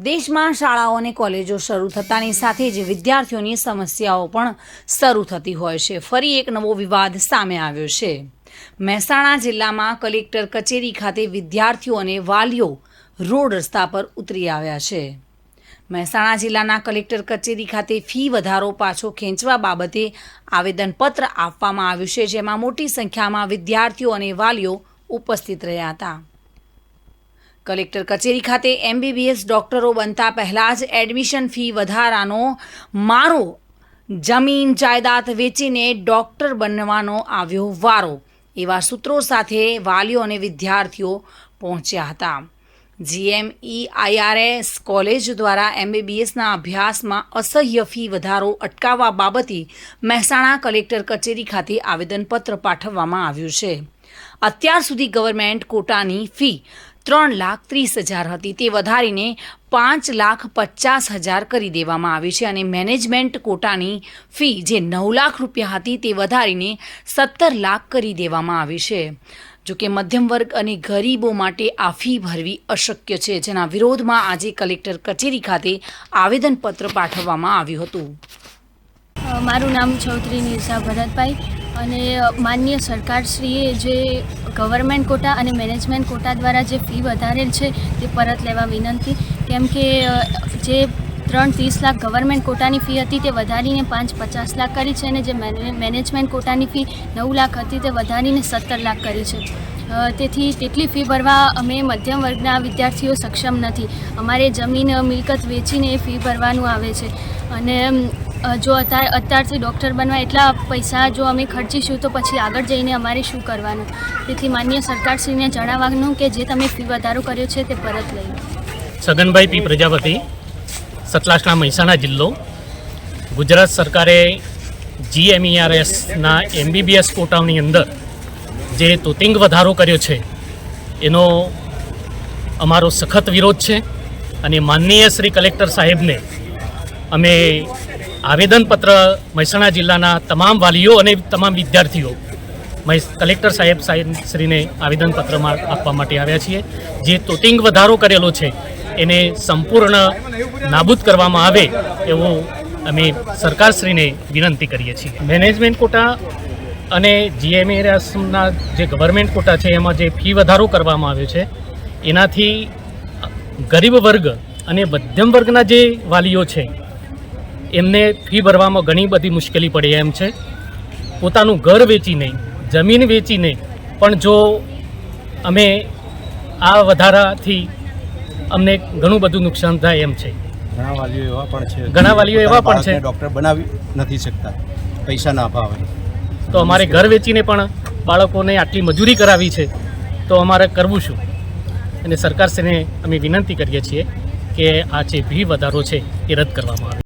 દેશમાં શાળાઓ અને કોલેજો શરૂ થતાની સાથે જ વિદ્યાર્થીઓની સમસ્યાઓ પણ શરૂ થતી હોય છે. ફરી એક નવો વિવાદ સામે આવ્યો છે. મહેસાણા જિલ્લામાં કલેક્ટર કચેરી ખાતે વિદ્યાર્થીઓ અને વાલીઓ રોડ રસ્તા પર ઉતરી આવ્યા છે. મહેસાણા જિલ્લાના કલેક્ટર કચેરી ખાતે ફી વધારો પાછો ખેંચવા બાબતે આવેદનપત્ર આપવામાં આવ્યું છે, જેમાં મોટી સંખ્યામાં વિદ્યાર્થીઓ અને વાલીઓ ઉપસ્થિત રહ્યા હતા. કલેક્ટર કચેરી ખાતે એમબીબીએસ ડોક્ટરો બનતા પહેલા જ એડમિશન ફી વધારાનો મારો જમીન જાયદાદ વેચીને ડોક્ટર બનવાનો આવ્યો વારો. એવા સૂત્રો સાથે વાલીઓ અને વિદ્યાર્થીઓ પહોંચ્યા હતા. જીએમઈ આઈઆરએસ કોલેજ દ્વારા એમબીબીએસના અભ્યાસમાં અસહ્ય ફી વધારો અટકાવવા બાબતે મહેસાણા કલેક્ટર કચેરી ખાતે આવેદનપત્ર પાઠવવામાં આવ્યું છે. અત્યાર સુધી ગવર્મેન્ટ કોટાની ફી ત્રણ લાખ ત્રીસ હજાર હતી. તે વધારીને પાંચ લાખ પચાસ હજાર કરી દેવામાં આવી છે અને મેનેજમેન્ટ કોટાની ફી જે નવ લાખ રૂપિયા હતી તે વધારીને સત્તર લાખ કરી દેવામાં આવી છે. જો કે મધ્યમ વર્ગ અને ગરીબો માટે આ ફી ભરવી અશક્ય છે. જેના વિરોધમાં આજે કલેક્ટર કચેરી ખાતે આવેદનપત્ર પાઠવવામાં આવ્યું હતું. મારું નામ ચૌધરી નિર્સા ભરતભાઈ. અને માન્ય સરકારશ્રીએ જે ગવર્મેન્ટ કોટા અને મેનેજમેન્ટ કોટા દ્વારા જે ફી વધારેલ છે તે પરત લેવા વિનંતી. કેમ કે જે ત્રણ ત્રીસ લાખ ગવર્મેન્ટ કોટાની ફી હતી તે વધારીને પાંચ પચાસ લાખ કરી છે અને જે મેને- મેનેજમેન્ટ કોટાની ફી નવ લાખ હતી તે વધારીને સત્તર લાખ કરી છે. તેથી તેટલી ફી ભરવા અમે મધ્યમ વર્ગના વિદ્યાર્થીઓ સક્ષમ નથી. અમારે જમીન મિલકત વેચીને એ ફી ભરવાનું આવે છે. અને જો અત્યાર અત્યારથી ડૉક્ટર બનવા એટલા પૈસા જો અમે ખર્ચીશું તો પછી આગળ જઈને અમારે શું કરવાનું? તેથી માન્ય સરકારશ્રીને જણાવવાનું કે જે તમે ફી વધારો કર્યો છે તે પરત લઈ. છગનભાઈ પી. પ્રજાપતિ સતલાસણા મહેસાણા જિલ્લો. ગુજરાત સરકારે જીએમઈઆરએસના એમબીબીએસ કોટાની અંદર જે તોતિંગ વધારો કર્યો છે, એનો અમારો સખત વિરોધ છે અને માનનીય શ્રી કલેક્ટર સાહેબને અમે આવેદનપત્ર મહેસાણા જિલ્લાના તમામ વાલીઓ અને તમામ વિદ્યાર્થીઓ કલેક્ટર સાહેબ શ્રીને આવેદનપત્રમાં આપવા માટે આવ્યા છીએ. જે તોતિંગ વધારો કરેલો છે, એને સંપૂર્ણ નાબૂદ કરવામાં આવે એવો અમે સરકારશ્રીને વિનંતી કરીએ છીએ. મેનેજમેન્ટ કોટા અને જીએમએસના જે ગવર્મેન્ટ કોટા છે, એમાં જે ફી વધારો કરવામાં આવ્યો છે, એનાથી ગરીબ વર્ગ અને મધ્યમ વર્ગના જે વાલીઓ છે એમને ફી ભરવામાં ઘણી બધી મુશ્કેલી પડે એમ છે. પોતાનું ઘર વેચીને જમીન વેચીને પણ જો અમે આ વધારાથી અમને ઘણું બધું નુકસાન થાય એમ છે. ઘણા વાલીઓ એવા પણ છે ઘણા વાલીઓ એવા પણ છે. ડૉક્ટર બનાવી નથી શકતા પૈસાના અભાવે. તો અમારે ઘર વેચીને પણ બાળકોને આટલી મજૂરી કરાવી છે તો અમારે કરવું શું? અને સરકારશ્રીને અમે વિનંતી કરીએ છીએ કે આ જે ફી વધારો છે એ રદ કરવામાં આવે.